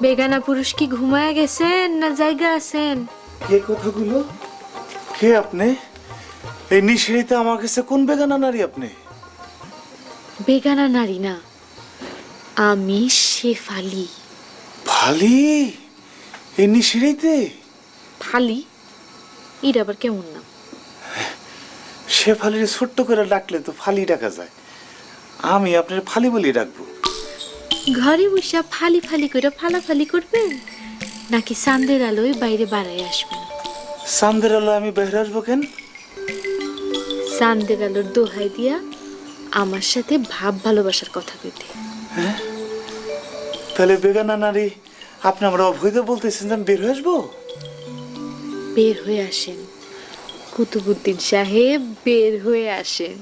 বেগানা পুরুষ কি ঘুমায় গেছেন না জায়গা আছেন? কে কথাগুলো? কে আপনি? এই নিশিরিতে আমার কাছে কোন বেগানা নারী আপনি? বেগানা নারী না আমি শেফালি ফালি? এই নিশিরিতে? ফালি? এটা আবার কেমন নাম? সে ফালির ছোট্ট করে ডাকলে তো ফালি ডাকা যায়। আমি আপনার ফালি বলি ডাকবো। ঘরে বসে ফালি ফালি করে ফালাফালি করবেন নাকি চান্দের আলোয় বাইরে বাড়াই আসবেন সান্দের আলো আমি বের আসব কেন? চান্দের আলোর দোহাই দিয়া আমার সাথে ভাব ভালোবাসার কথা কইতে। তাহলে বেগানা নারী আপনি আমরা অবৈধ বলতেছেন যে আমি বের হয়ে আসব? বের হয়ে আসেন। কুতুবুদ্দিন সাহেব বের হয়ে আসেন।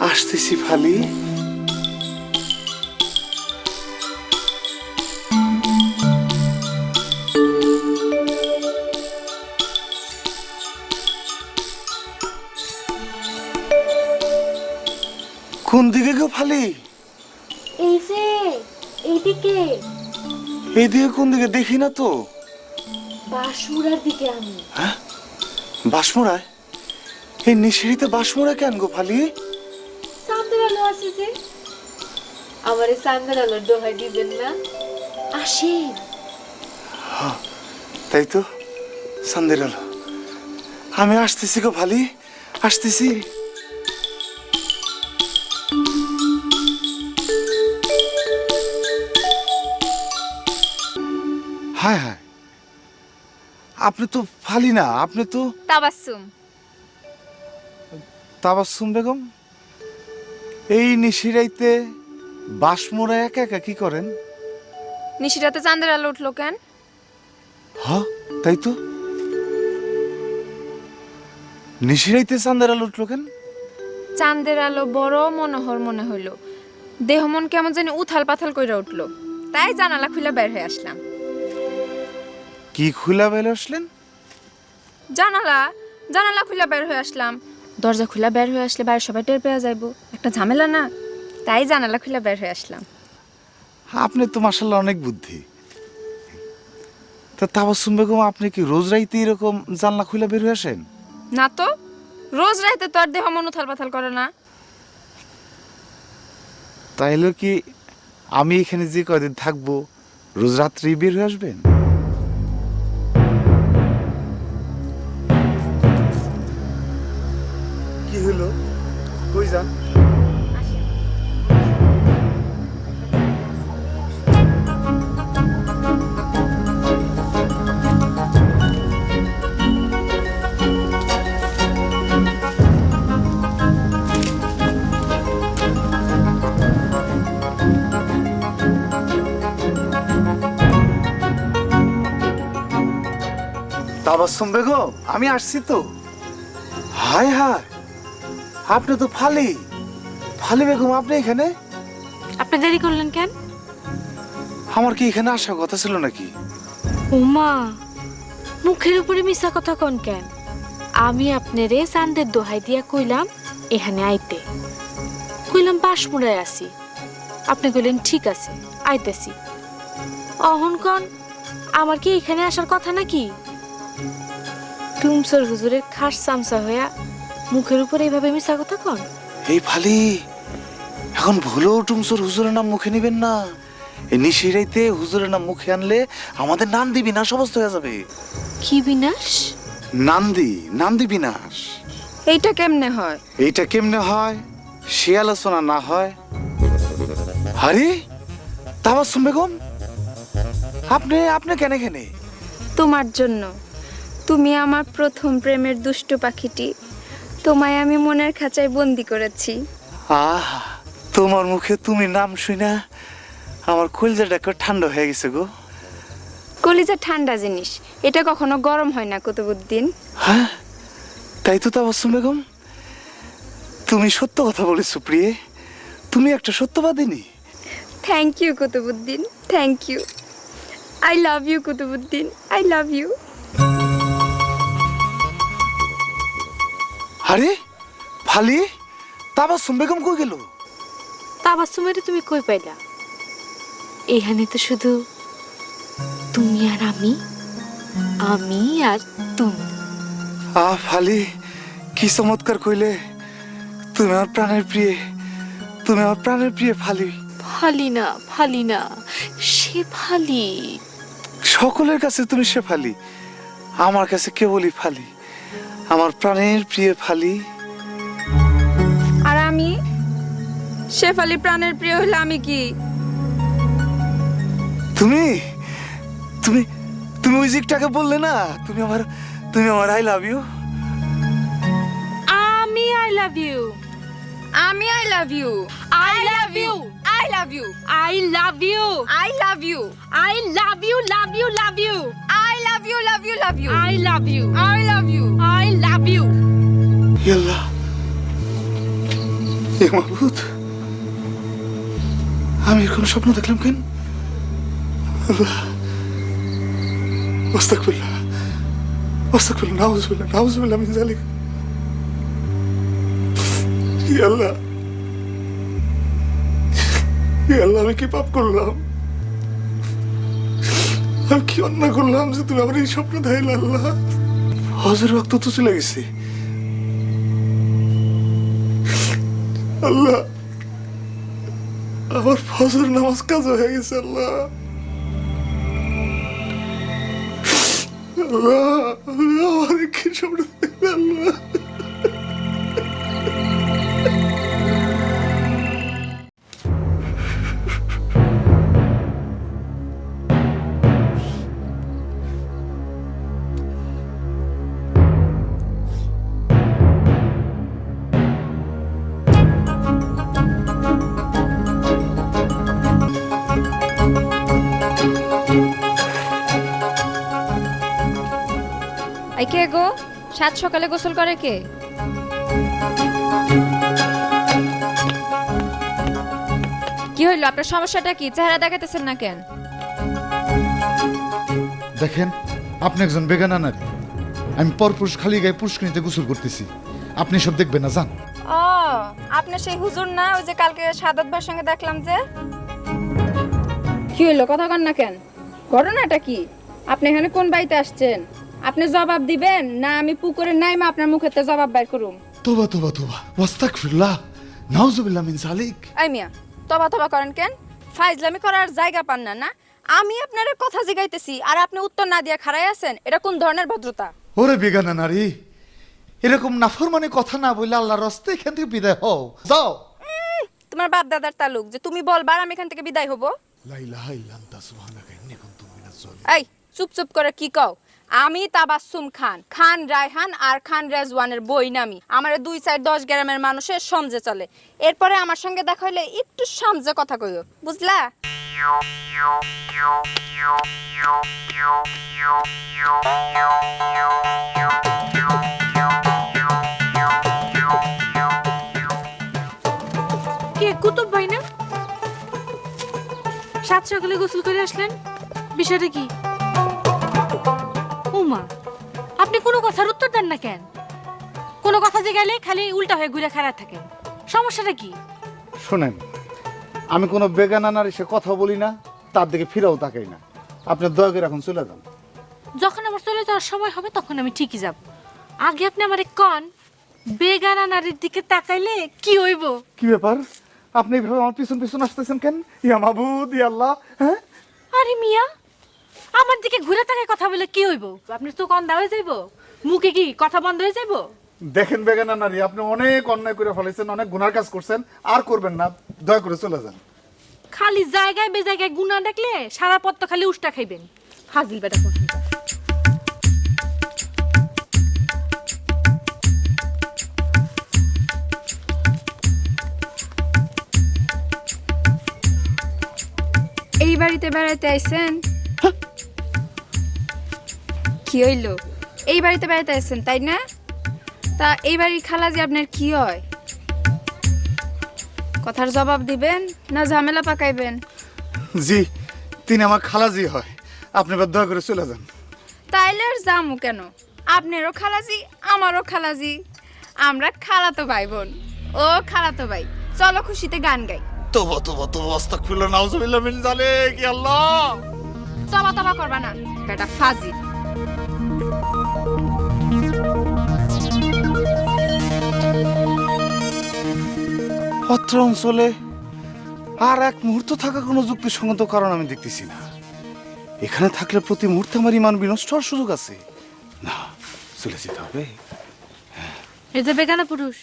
আসতেছি ফালি। গো এই যে এইদিকে। এইদিকে কোন দিকে? দেখি না তো। বাসুরার দিকে আমি। বাসমুড়ায় এই নিশিরিতে বাসমুড়া কেন গো ফালি? চান্দের আলো আছে যে। আমারে চান্দের আলোর দোহাই দিবেন না। আসেন। তাই তো। আলো আমি আসতেছি গো ফালি আসতেছি। হায় হায়। আপনি তো ফালি না আপনি তো তাবাসসুম। তাবাসুম বেগম? এই নিশিরাইতে বাসমোরা একা একা কি করেন? নিশিরাতে চাঁদের আলো উঠল কেন? হ তাই তো। নিশিরাইতে চান্দের আলো উঠল কেন? চাঁদের আলো বড় মনোহর মনে হইল। দেহ মন কেমন জানি উথাল পাথাল কইরা উঠল। তাই জানালা খুলে বের হয়ে আসলাম। কি খুলা বের আসলেন? জানালা জানালা খুলে বের হয়ে আসলাম। দরজা খুলে বের হয়ে আসলে বাইরে সবাই টের পেয়ে যাইবো। একটা ঝামেলা না তাই জানালা খুলে বের হয়ে আসলাম। আপনি তো মাসাল্লাহ অনেক বুদ্ধি। তা তাবাসুম বেগম আপনি কি রোজ রাইতে এরকম জানলা খুলে বের হয়ে আসেন? না তো রোজ রাইতে তো আর দেহ মন উথাল পাথাল করে না। তাইলে কি আমি এখানে যে কয়দিন থাকব রোজ রাত্রি বের হয়ে আসবেন? কই যান তাবাসুম বেগম আমি আসছি তো। হায় হায়। আপনি তো ফালি। ফালি বেগম আপনি এখানে? আপনি দেরি করলেন কেন? আমার কি এখানে আসার কথা ছিল নাকি? উমা মুখের উপরে মিশা কথা কন কেন? আমি আপনারে চান্দের দোহাই দিয়া কইলাম এখানে আইতে। কইলাম বাসমুড়ায় আছি। আপনি কইলেন ঠিক আছে আইতেছি। অহন কন আমার কি এখানে আসার কথা নাকি? টুমসর হুজুরের খাস চামচা হইয়া মুখের উপর এইভাবে মিশা কথা কন? এই ফালি এখন ভুলেও টুমসোর হুজুরের নাম মুখে নিবেন না। এই নিশিরাইতে হুজুরের নাম মুখে আনলে আমাদের নান্দি বিনাশ অবস্থা হয়ে যাবে। কি বিনাশ? নান্দি নান্দি বিনাশ। এইটা কেমনে হয়? এইটা কেমনে হয়? সে আলোচনা না হয়। আরে তাবাসুম বেগম আপনি আপনি কেন কেনে তোমার জন্য। তুমি আমার প্রথম প্রেমের দুষ্ট পাখিটি। তোমায় আমি মনের খাঁচায় বন্দি করেছি। আহ তোমার মুখে তুমি নাম শুনা আমার কলজাটা একটু ঠান্ডা হয়ে গেছে গো। কলিজা ঠান্ডা জিনিস এটা কখনো গরম হয় না কুতুবুদ্দিন। হ্যাঁ তাই তো তাবাসুম বেগম। তুমি সত্য কথা বলেছ প্রিয়ে তুমি একটা সত্যবাদিনী। Thank you Qutubuddin thank you I love you Qutubuddin I love you আরে ফালি তাবাসুম বেগম কই গেল? তাবাসুমেরে তুমি কই পাইলা? এখানে তো শুধু তুমি আর আমি আমি আর তুমি। আ ফালি কি চমৎকার কইলে। তুমি আমার প্রাণের প্রিয়ে তুমি আমার প্রাণের প্রিয়ে ফালি। ফালি না ফালি না সে ফালি। সকলের কাছে তুমি সে ফালি আমার কাছে কেবলই ফালি। আমার প্রাণের প্রিয় ফালি আর আমি শেফালি প্রাণের প্রিয় হলে আমি কি তুমি তুমি তুমি ওই জিকটাকে বললে না তুমি আমার তুমি আমার আই লাভ ইউ আমি আই লাভ ইউ আমি I love you I love you I love you I love you I love you I love you love you love you I love you love you love you I love you I love you I love you ইয়াল্লাহ এ মাহবুদ আমি এরকম স্বপ্ন দেখলাম কেন? আল্লাহ ইয়াল্লাহ ইয়াল্লাহ আমি কি পাপ করলাম? আমি কি অন্যায় করলাম যে তুমি আমার এই স্বপ্ন দেখাইলে আল্লাহ? হজের রক্ত তো চলে গেছে। আল্লাহ আমার ফজর নামাজ কাজ হয়ে গেছে আল্লাহ আল্লাহ আল্লাহ আমার কি স্বপ্ন দেখলে আল্লাহ কে গো? সাত সকালে গোসল করে কে? কি হইল? আপনার সমস্যাটা কি? চেহারা দেখাতেছেন না কেন? দেখেন আপনি একজন বেগানা নারী। আমি পরপুরুষ খালি গায়ে পুষ্করিণীতে গোসল করতেছি। আপনি সব দেখবেন না যান। ও আপনি সেই হুজুর না? ওই যে কালকে সাদাত ভাইয়ের সঙ্গে দেখলাম যে? কি হইল? কথা কন না কেন? ঘটনাটা কি? আপনি এখানে কোন বাড়িতে আসছেন? আপনি জবাব দিবেন? না আমি পুকুরে নাইমা আপনার মুখেতে জবাব বাইর করুম। তোবা তোবা তোবা। ওয়াস্তাক ফিরলা নাউজুবিল্লাহ মিন জালিক এই মিয়া তবা তবা করেন কেন? ফাইজলামি করার জায়গা পান না না? আমি আপনার কথা জিগাইতেছি আর আপনি উত্তর না দিয়া খাড়াই আছেন এটা কোন ধরনের ভদ্রতা? ওরে বেগানা নারী এরকম নাফরমানে কথা না বললে আল্লাহর রাস্তায় এখান থেকে বিদায় হও। যাও। তোমার বাপ দাদার তালুক যে তুমি বলবার আমি এখান থেকে বিদায় হব। লা ইলাহা ইল্লা আনতা সুবহানাকা ইন্নী কুনতু মিনাজ জালিমিন এই চুপ চুপ করে কি কও? আমি তাবাসসুম খান খান রায়হান আর খান রেজওয়ানের বই নামি। আমার দুই সাইড দশ গ্রামের মানুষের সমঝে চলে। এরপরে আমার সঙ্গে দেখা হইলে একটু সমঝে কথা কইও, বুঝলা? কে, কুতুব ভাই না? সাত সকালে গোসল করে আসলেন? বিষয়টা কি? উমা আপনি কোনো কথার উত্তর দেন না কেন? কোনো কথা যে গেলে খালি উল্টা হয়ে ঘুরে খারাপ থাকেন। সমস্যাটা কি? শোনেন আমি কোনো বেগানা নারী সে কথা বলি না তার দিকে ফিরেও তাকাই না। আপনি দয়া করে এখন চলে যান। যখন আমার চলে যাওয়ার সময় হবে তখন আমি ঠিকই যাব। আগে আপনি আমার কন বেগানা নারীর দিকে তাকাইলে কি হইব? কি ব্যাপার? আপনি এইভাবে আমার পিছন পিছন আসতেছেন কেন? ইয়া মাহবুদ ইয়া আল্লাহ হ্যাঁ? আরে মিয়া আমার দিকে ঘুরে তাকায় কথা বলে কি হইব? আপনি তো কন হয়ে যাইব? মুখে কি কথা বন্ধ হয়ে যাইব? দেখেন বেগানা নারী আপনি অনেক অন্যায় করে ফেলেছেন অনেক গুনার কাজ করছেন আর করবেন না দয়া করে চলে যান। খালি জায়গায় বে জায়গায় গুনা দেখলে সারা পথ তো খালি উষ্টা খাইবেন। ফাজিল বেটা কোন? এই বাড়িতে বেড়াইতে আইছেন? কি হইল? এই বাড়িতে বেড়াইতে আইছেন তাই না? তা এই বাড়ির খালাজি আপনার কি হয়? কথার জবাব দিবেন না ঝামেলা পাকাইবেন? জি তিনি আমার খালাজি হয়। আপনি এবার দয়া করে চলে যান। তাইলে আর জামু কেন? আপনারও খালাজি আমারও খালাজি আমরা খালাতো ভাই বোন ও খালাতো ভাই চলো খুশিতে গান গাই। তোবা তোবা তোবা আস্তাগফিরুল্লাহ নাউজুবিল্লাহ মিন জালিক ইয়া আল্লাহ। তবা তবা করবা না বেটা ফাজিল। অত্র অঞ্চলে আর এক মুহূর্ত থাকা কোনো যুক্তিসঙ্গত কারণ আমি দেখতেছি না। এখানে থাকলে প্রতি মুহূর্তে আমার ইমান বিনষ্ট হওয়ার সুযোগ আছে। না, চলে যেতে হবে। এটা বেকানা পুরুষ?